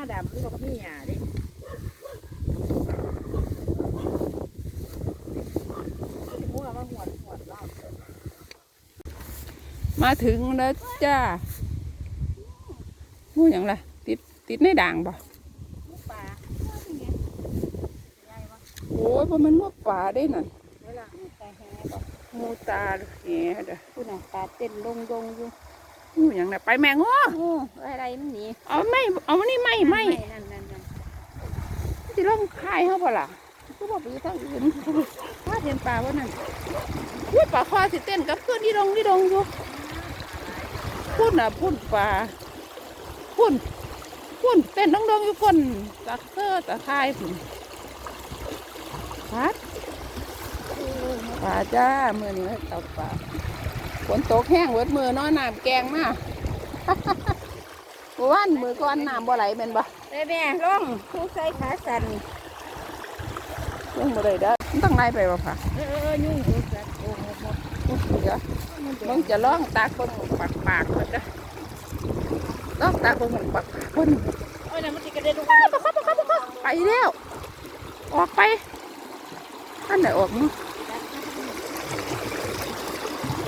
น้าดำมันก็มีหยาดิมั่วมาหวดหวดรอบมาถึงแล้วจ้าหูอย่างไรติดติดในด่างบ่ลูกปลาเป็นไงใหญ่ปะโอ้ยเพราะมันว่าป่าได้นั่นเวลาปลาแห้ปะงูตาแหเด้อคุณน่ะปลาเต้นลงลงอยู่ หูอย่างไรไปแมงง้อโอ้อะไรมันหนีเอาไม่เอานี่ไม่ไม่นั่นนั่นนั่นที่ร่องคายเขาเปล่าล่ะก็บอกไปอยู่ทางอื่นว่าเห็นป่าว่านั่นอุ้ยป่าคอสิเต้นกับเพื่อนที่ดงที่ดงอยู่พุ่นอะพุ่นป่าพุ่นพุ่นเต้นดงดงอยู่คนตะเซอตะคายพุ่นพัดป่าจ้ามือนี้ให้เต่าป่า ฝนตกแห้งเวิดมือเน้อน้ำแกงมาเมื่อวานมือก้อนน้ำบ่ไหลเป็นบ่แม่แม่ลงผู้ใส่ขาสั่นยังบ่ได้เด้อมันต้องไล่ไปบ่ค่ะเออยุ่งอยู่สัตว์โอ้หมดหมดเดี๋ยวมันมึงจะร้องตาคนปากปากคนเด้อร้องตาคนปากปากคนโอ้ยน่ะมันติดกระเด็นลงไปแล้วออกไปท่านไหนออกมั้ง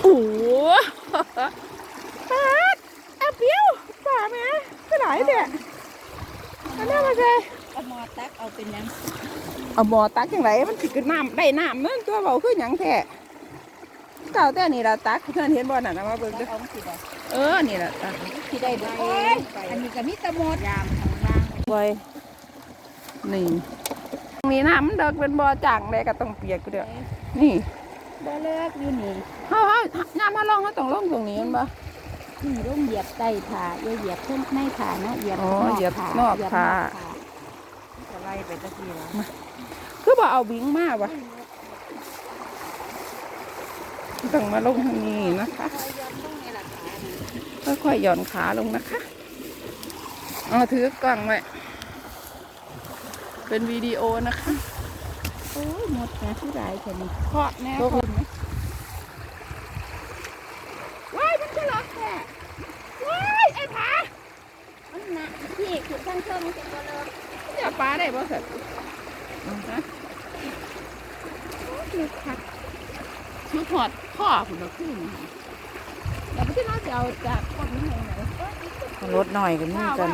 โอ้โห ปาดอาเปียวป่าแม่ก็หลายเนี่ยอันนี้มาใช่เอาหมอตักเอาเป็นหยังเอาหมอตักยังไงมันสิขึ้นน้ำได้น้ำนั่นตัวเบาขึ้นหยังแท้เก่าแต่นี่ละตักเพื่อนเห็นบ่น่ะนะมาเบิ่งเด้อเอาสิได้เออนี่ละตักสิได้บ่อันนี้ก็มีแตะมดยามข้างล่างไว้นี่ตรงนี้น้ำมันเดิกเป็นบ่อจ่างเลยก็ต้องเปียกกูเด้อนี่ บ่เลิกอยู่นี่เฮาเฮาน้ำมาลองเขาต้องลงตรงนี้แมันบ่ นี่ร่มเหยียบใต้ขาอย่าเหยียบขึ้นในขาเนาะเหยียบอ๋อเหยียบขา นอกขาจะไล่ไปตะกี้แล้วคือบ่เอาบิงมาบ่ต้องมาลงทางนี้นะคะคอยย้อนลงในหลักขานี่ค่อยๆหย่อนขาลงนะคะเอาถือกล้องไว้เป็นวิดีโอนะคะ โอ้ยหมดนะผู้ใดคนนี้เพาะแน่คนไหมว้ายมันจะล็อกแท้ว้ายไอ้ผา มันนะ พี่างเชิงมันจะบ่เลิกจะปลาได้บ่สัตว์ฮะคือคักชุดหอดข้อคุณละขึ้นแล้วพี่น้องจะเอาจากคนนี้ไหนไหนรถหน่อยกันนี่กัน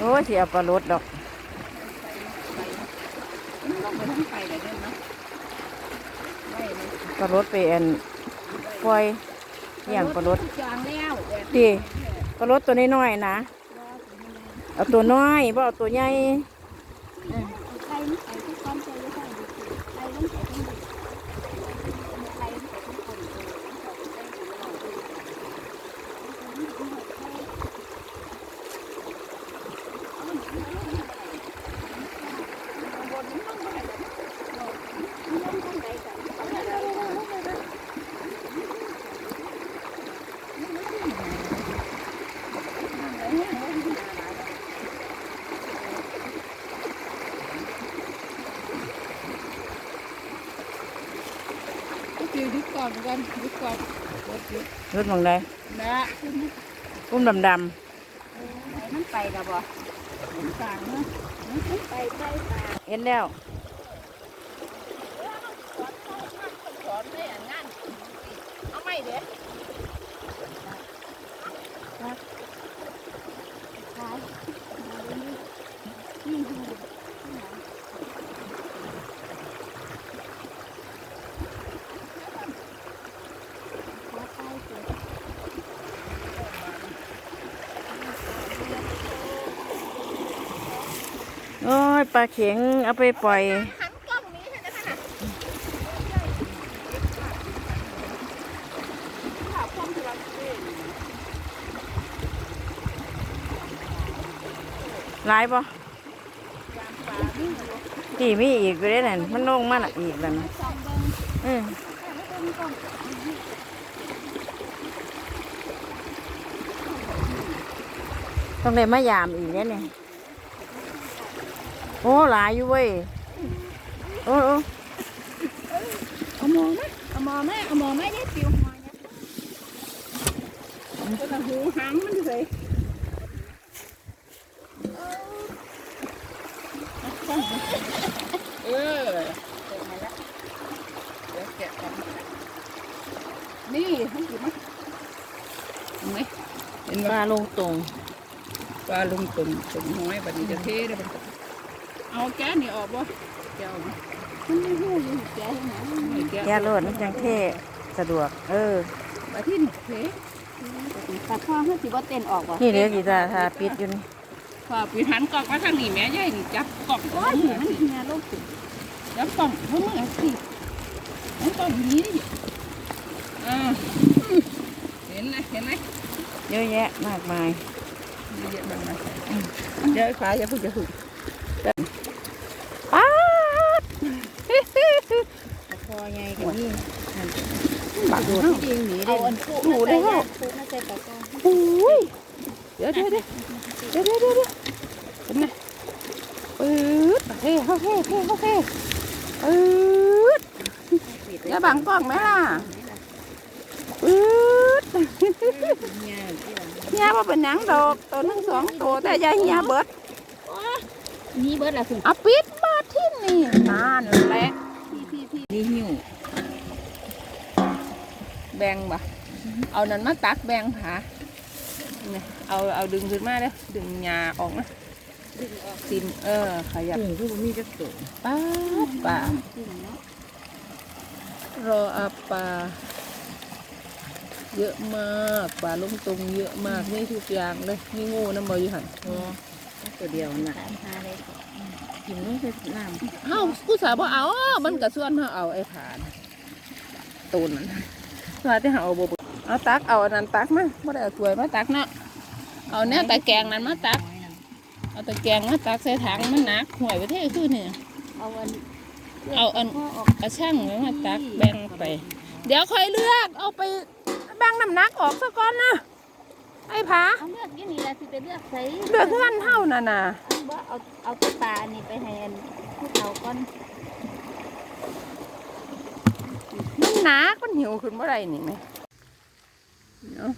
โอ้ยเสียปลารถดอกปลาะรถไปอันปล่อย เลี้ยงปลารถจางแล้วแบบดีปลารถตัวน้อยๆนะเอาตัวน้อยบ่เอาตัวใหญ่ ใครไม่ใส่ทุกคนใจไม่ใส่ใครต้องใส่ทุกคนใครต้องใส่ทุกคน ก็คือยุดก่อนกันยุดก่อนร ถยุดรถมองใดนะอุ้มดำมันไปแล้วบ่ต่างเนาะมันไปไปตาๆเห็นแล้วสอนให้อ่านงานเอาไม่เด้ข โอ้ยปลาเข็งเอาไปปล่อย หันกล้องนี้ให้นะคะข่าวความทุรักเองหลายบ่ที่มีอีกอยู่ได้นั่นมันลงมาละอีกแล้วนะอืมต้องได้มายามอีกแล้วเนี่ย โอ้หลายอยู่เว้ยโอ้โอ้เอามอไหมเอามอไหมเอาหมอไหมเนี่ยปิวหมอเนี่ยก็ต้องหูหางมันเลยเออเปิดมาแล้วเดี๋ยวแกะกันนี่ให้ดูมั้ยเห็นไหมเห็นปว่าลาลงตรงปลาลงตุ่มตุ่มน้อยบัดนี้จะเทได้บัด เอาแก้นี่ออกบ่แก้วนะมันไม่หูอยู่แกให้หาไม่แก้วแย่รถมันจังเท่สะดวก เออบัดที่นี่เทปลาข้อเขาสิบ่เต้นออกบ่นี่เดี๋ยวกีตาทาปิดอยู่นี่พอปีหันกล่องมาทางนี้แม่ใหญ่นี่จับกล่องโอ้ก็ยเหมือนมันเฮียโลกสิจับกล่องเขาเหมือนสิมันกล่องอยู่นี้ดิอ่าเห็นไหมเห็นไหมเยอะแยะมากมายเยอะมากเลยเดี๋ยวขาอย่าพึ่งอย่าพึ่ง ป้าดพอไงกับนี่ บักดูดูดจริงหนีเอาได้อันคู่มาใส่ย่างคู่มาใส่ปลาข้อโอ้ยเดี๋ยวเดี๋ยวเดี๋ยวเดี๋ยวเดี๋ยวเดี๋ยวเดี๋ยวเห็นไหมปื๊ดเฮ้เฮ้เฮ้เฮ้เฮ้ปื๊ดอย่าบังกล้องไหมล่ะปื๊ดเงียบที่หลังเฮียว่าเป็นหยังดอกตัวหนึงสองตัวแต่อยาเฮียเบิดนี่เบิดละคุณเอาปิดมาที่นี่นานแหละพี่พี่พี่นี่หิว แบ่งบ่เอานั้นมาตักแบ่งผานี่เอาเอาดึงขึ้นมาเด้อดึงหญ้าออกนะดึงออกซิมเออขยับถึงที่มันมีจักตัวป้าดป่าจริงเนาะรออาปลาเยอะมากปลาลงตรงเยอะมากนี่ทุกอย่างเลยมีงูน้ำบอยู่หันพอตัวเดียวน่ะตามหาเลยกินต้องใช้น้ำเอ้ากูสาบ่เอา มันกระส่วนเฮาเอาไอ้ผานตูนนั้น ว่าที่เฮาเอาบ่เบิดเอาตักเอาอันนั้นตักมาบ่ได้เอาถ้วยมาตักเนาะเอาแนวตะแกรงนั้นมาตัก เอาตะแกรงมาตักใส่ถังมันหนักห่วยไปเท่คือนี่เอาอันเอาอันข้อออกกระช่างไว้มาตักแบ่งไป เดี๋ยวค่อยเลือกเอาไปแบ่งน้ำหนักออกซะก่อนนะไอ้ผาเอาเลือกอยี่นี่แหละสิไปเลือกใส่เลือกเพื่อนเท่าน่ะนะเอาบ่เอาเอาตัวปลาอันนี้ไปให้อันผู้เขาก่อน มั นหนักมันหิวขึ้นเมื่อไรนี่ไหมเนาะ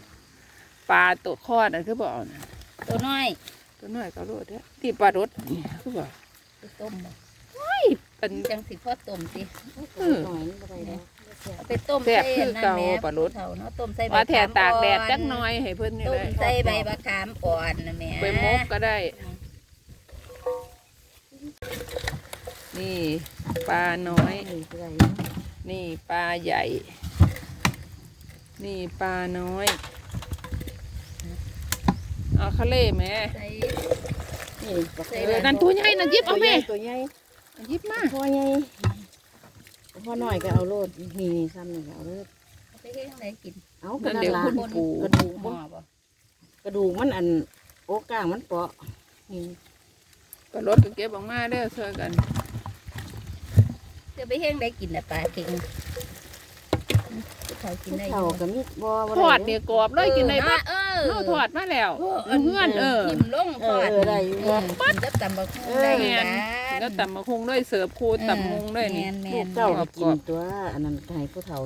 ปลาตัวคอดน่ะคือบอกนะตัวน้อย ตัวน้อยก็รู้เด้อที่ปลารสนี่คือบอกไปต้มบ่เป็นจังสิพ่อต้มสิเออหน่อยนี่อะไรแล้วเอาไปต้มแซ่บคือนั่นเก่าแหม่ปลารสเฒ่าเนาะต้มใส่ใบว่าแถขมตากแดดอ่อนจักหน้อยให้เพื่อนนี่ต้เลมยใส่ใบมะขามอ่อนนะแม่ไปมกก็ได้ นี่ปลาน้อย นี่อะไรนี่ปลาใหญ่ นี่ปลาน้อย เอาทะเลแม่ใส่นี่บักใส่เออนั่นตัวใหญ่นั่นยิบเอาแม่ตัวใหญ่ยิบมาพอใหญ่พอหน่อยก็เอาโลดนี่ซ้ำหนึ่งเอาโลดเอาไปให้ข้างไหนกิน เอากระนั่นดาเดี๋ยวษคุณบนปูกระดูกหม้บ่อบ่กระดูกมันอันโอ้กลางมันเปาะนี่ปลารถก็เก็บออกมาเด้อช่วยกัน จะไปให้ข้างไหนกินน่ะปลาเก่งผู้เขากินได้อเท่ายู่กับมีบ่บ่ทอดเนี่ยกรอบเลยกินได้เอปั๊อบเออเอาทอดมาแล้วเพื่อนเออกินลงเอทออดเออได้อยู่เอบ่อกินกับตำบักหุ่งได้แม่กันแล้วตำมะคุงด้วยเสิร์ฟคูตำมะคุงด้วยนี่ แม่ลูกนๆเจ้าก็กินตัว อันนั้นก็ให้ผู้เฒ่า